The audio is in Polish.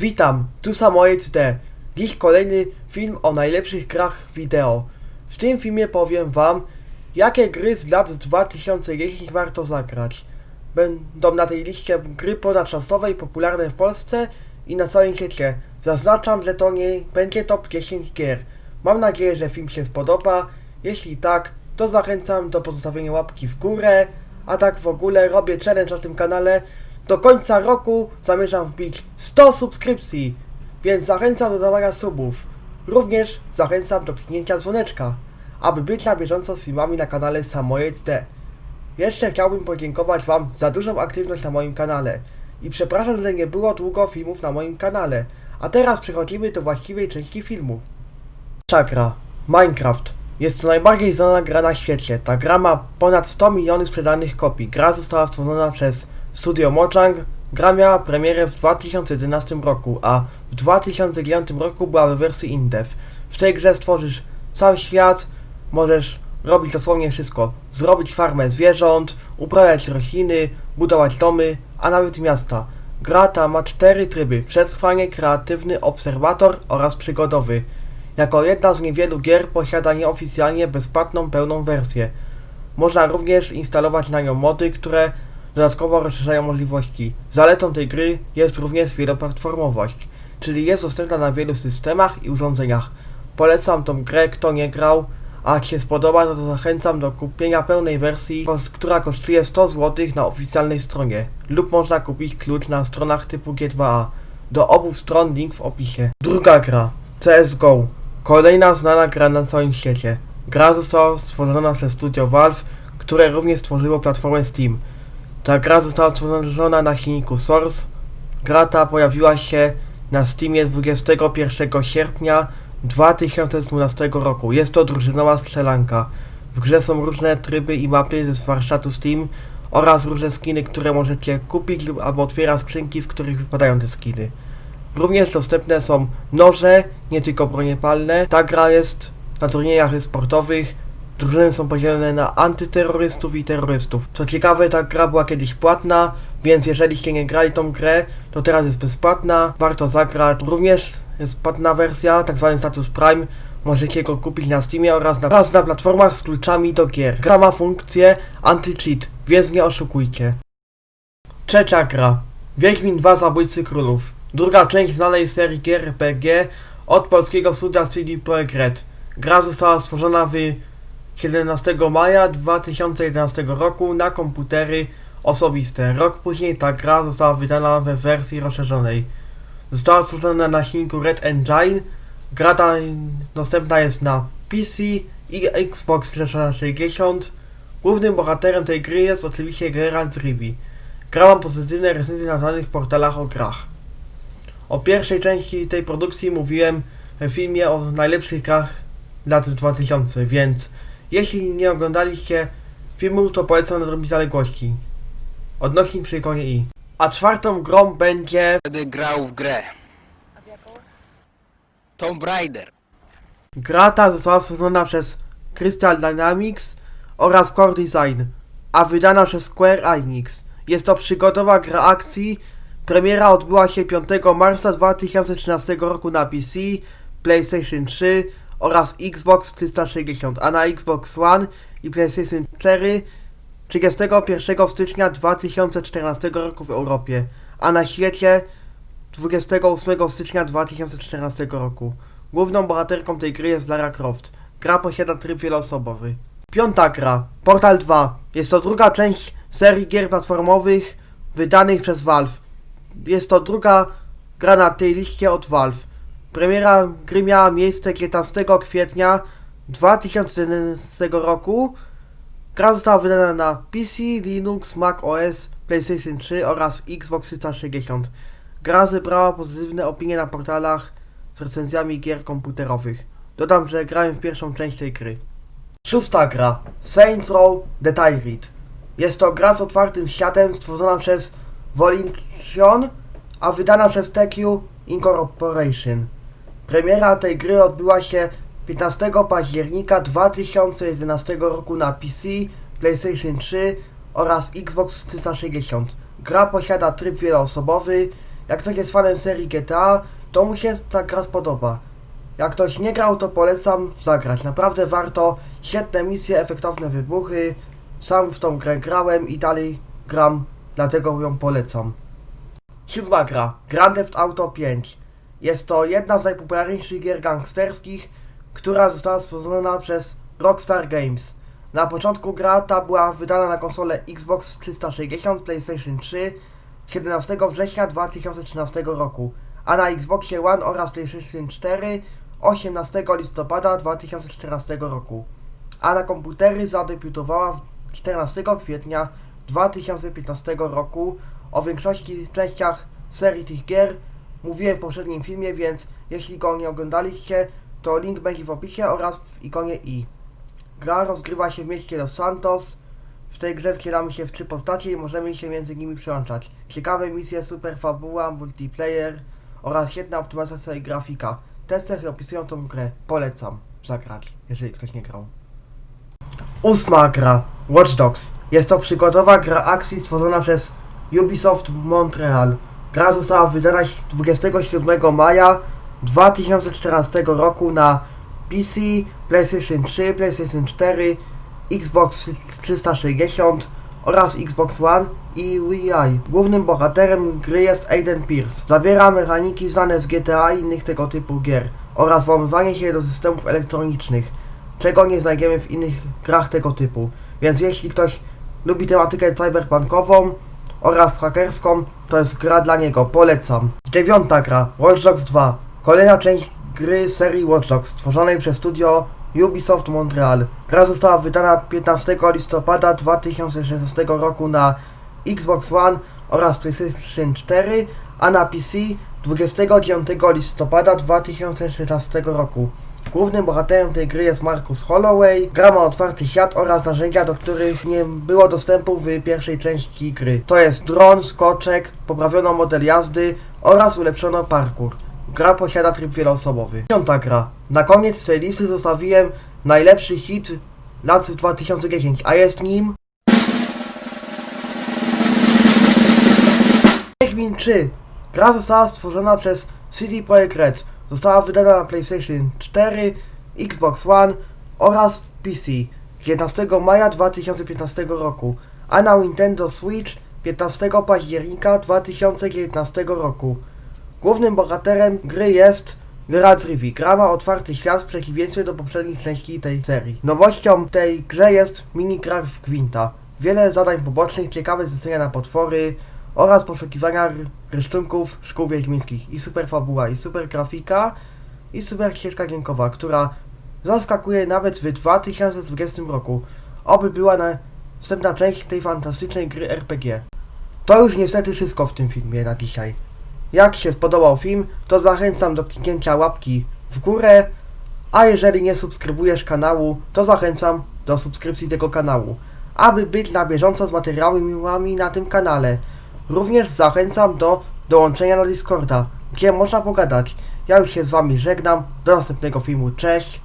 Witam, tu Samojedź D. Dziś kolejny film o najlepszych grach wideo. W tym filmie powiem wam, jakie gry z lat 2010 warto zagrać. Będą na tej liście gry ponadczasowe i popularne w Polsce i na całym świecie. Zaznaczam, że to nie będzie top 10 gier. Mam nadzieję, że film się spodoba. Jeśli tak, to zachęcam do pozostawienia łapki w górę. A tak w ogóle robię challenge na tym kanale. Do końca roku zamierzam wbić 100 subskrypcji, więc zachęcam do dawania subów. Również zachęcam do kliknięcia dzwoneczka, aby być na bieżąco z filmami na kanale Samojedź D. Jeszcze chciałbym podziękować Wam za dużą aktywność na moim kanale i przepraszam, że nie było długo filmów na moim kanale. A teraz przechodzimy do właściwej części filmu. Czakra. Minecraft. Jest to najbardziej znana gra na świecie. Ta gra ma ponad 100 milionów sprzedanych kopii. Gra została stworzona przez Studio Mojang. Gra miała premierę w 2011 roku, a w 2009 roku była w wersji Indev. W tej grze stworzysz sam świat, możesz robić dosłownie wszystko. Zrobić farmę zwierząt, uprawiać rośliny, budować domy, a nawet miasta. Gra ta ma cztery tryby: przetrwanie, kreatywny, obserwator oraz przygodowy. Jako jedna z niewielu gier posiada nieoficjalnie bezpłatną pełną wersję. Można również instalować na nią mody, które dodatkowo rozszerzają możliwości. Zaletą tej gry jest również wieloplatformowość, czyli jest dostępna na wielu systemach i urządzeniach. Polecam tą grę, kto nie grał, a jak się spodoba, no to zachęcam do kupienia pełnej wersji, która kosztuje 100 zł na oficjalnej stronie. Lub można kupić klucz na stronach typu G2A. Do obu stron link w opisie. Druga gra. CSGO. Kolejna znana gra na całym świecie. Gra została stworzona przez studio Valve, które również stworzyło platformę Steam. Ta gra została stworzona na silniku Source. Gra ta pojawiła się na Steamie 21 sierpnia 2012 roku. Jest to drużynowa strzelanka. W grze są różne tryby i mapy z warsztatu Steam oraz różne skiny, które możecie kupić lub albo otwiera skrzynki, w których wypadają te skiny. Również dostępne są noże, nie tylko bronie palne. Ta gra jest na turniejach sportowych. Drużyny są podzielone na antyterrorystów i terrorystów. Co ciekawe, ta gra była kiedyś płatna, więc jeżeliście nie grali tą grę, to teraz jest bezpłatna, warto zagrać. Również jest płatna wersja, tak zwany status Prime. Możecie go kupić na Steamie oraz na, oraz na platformach z kluczami do gier. Gra ma funkcję anti-cheat, więc nie oszukujcie. Trzecia gra. Wiedźmin 2 Zabójcy Królów. Druga część znanej serii gier RPG od polskiego studia CD Projekt Red. Gra została stworzona w 17 maja 2011 roku na komputery osobiste. Rok później ta gra została wydana we wersji rozszerzonej. Została stworzona na silniku Red Engine. Gra ta dostępna jest na PC i Xbox 360. Głównym bohaterem tej gry jest oczywiście Geralt z Rivii. Gra pozytywne recenzje na znanych portalach o grach. O pierwszej części tej produkcji mówiłem w filmie o najlepszych grach lat 2000, więc jeśli nie oglądaliście filmu, to polecam nadrobić zaległości. Odnośnik przy ikonie i. A czwartą grą będzie Będę grał w grę. Tomb Raider. gra ta została stworzona przez Crystal Dynamics oraz Core Design, a wydana przez Square Enix. Jest to przygodowa gra akcji. Premiera odbyła się 5 marca 2013 roku na PC, PlayStation 3 oraz Xbox 360, a na Xbox One i PlayStation 4 31 stycznia 2014 roku w Europie, a na świecie 28 stycznia 2014 roku. Główną bohaterką tej gry jest Lara Croft. Gra posiada tryb wieloosobowy. Piąta gra, Portal 2. Jest to druga część serii gier platformowych wydanych przez Valve. Jest to druga gra na tej liście od Valve. Premiera gry miała miejsce 15 kwietnia 2011 roku. Gra została wydana na PC, Linux, Mac OS, PlayStation 3 oraz Xbox 360. Gra zebrała pozytywne opinie na portalach z recenzjami gier komputerowych. Dodam, że grałem w pierwszą część tej gry. Szósta gra Saints Row The Tyrant. Jest to gra z otwartym światem stworzona przez Volition, a wydana przez TQ Incorporation. Premiera tej gry odbyła się 15 października 2011 roku na PC, PlayStation 3 oraz Xbox 360. Gra posiada tryb wieloosobowy, Jak ktoś jest fanem serii GTA, to mu się ta gra spodoba. Jak ktoś nie grał, to polecam zagrać. Naprawdę warto. Świetne misje, efektowne wybuchy. Sam w tą grę grałem i dalej gram, dlatego ją polecam. Siódma gra. Grand Theft Auto 5. Jest to jedna z najpopularniejszych gier gangsterskich, która została stworzona przez Rockstar Games. Na początku gra ta była wydana na konsolę Xbox 360, PlayStation 3 17 września 2013 roku, a na Xboxie One oraz PlayStation 4 18 listopada 2014 roku, a na komputery zadebiutowała 14 kwietnia 2015 roku. O większości częściach serii tych gier mówiłem w poprzednim filmie, więc jeśli go nie oglądaliście, to link będzie w opisie oraz w ikonie i. Gra rozgrywa się w mieście Los Santos. W tej grze wcielamy się w trzy postacie i możemy się między nimi przełączać. Ciekawe misje, super fabuła, multiplayer oraz świetna optymalizacja i grafika. Te cechy opisują tą grę. Polecam zagrać, jeżeli ktoś nie grał. Ósma gra Watch Dogs. Jest to przygodowa gra akcji stworzona przez Ubisoft Montreal. Gra została wydana 27 maja 2014 roku na PC, PlayStation 3, PlayStation 4, Xbox 360 oraz Xbox One i Wii. Głównym bohaterem gry jest Aiden Pierce. Zawiera mechaniki znane z GTA i innych tego typu gier oraz włamywanie się do systemów elektronicznych, czego nie znajdziemy w innych grach tego typu. Więc jeśli ktoś lubi tematykę cyberpunkową oraz hakerską, to jest gra dla niego, polecam. Dziewiąta gra, Watch Dogs 2. Kolejna część gry serii Watch Dogs, stworzonej przez studio Ubisoft Montreal. Gra została wydana 15 listopada 2016 roku na Xbox One oraz PlayStation 4, a na PC 29 listopada 2016 roku. Głównym bohaterem tej gry jest Marcus Holloway. Gra ma otwarty świat oraz narzędzia, do których nie było dostępu w pierwszej części gry. To jest dron, skoczek, poprawiono model jazdy oraz ulepszono parkour. Gra posiada tryb wieloosobowy. Piąta gra. Na koniec tej listy zostawiłem najlepszy hit lat 2010, a jest nim... Wiedźmin 3. Gra została stworzona przez CD Projekt Red. Została wydana na PlayStation 4, Xbox One oraz PC 11 maja 2015 roku, a na Nintendo Switch 15 października 2019 roku. Głównym bohaterem gry jest Geralt z Rivii. Gra ma otwarty świat w przeciwieństwie do poprzednich części tej serii. Nowością tej grze jest minigrach w Gwinta. Wiele zadań pobocznych, ciekawe zlecenia na potwory oraz poszukiwania r- rysztunków szkół wiedźmińskich. I super fabuła, i super grafika, i super ścieżka dźwiękowa, która zaskakuje nawet w 2020 roku. Oby była następna część tej fantastycznej gry RPG. To już niestety wszystko w tym filmie na dzisiaj. Jak się spodobał film, to zachęcam do kliknięcia łapki w górę, a jeżeli nie subskrybujesz kanału, to zachęcam do subskrypcji tego kanału, aby być na bieżąco z materiałami na tym kanale. Również zachęcam do dołączenia na Discorda, gdzie można pogadać. Ja już się z wami żegnam, do następnego filmu, cześć!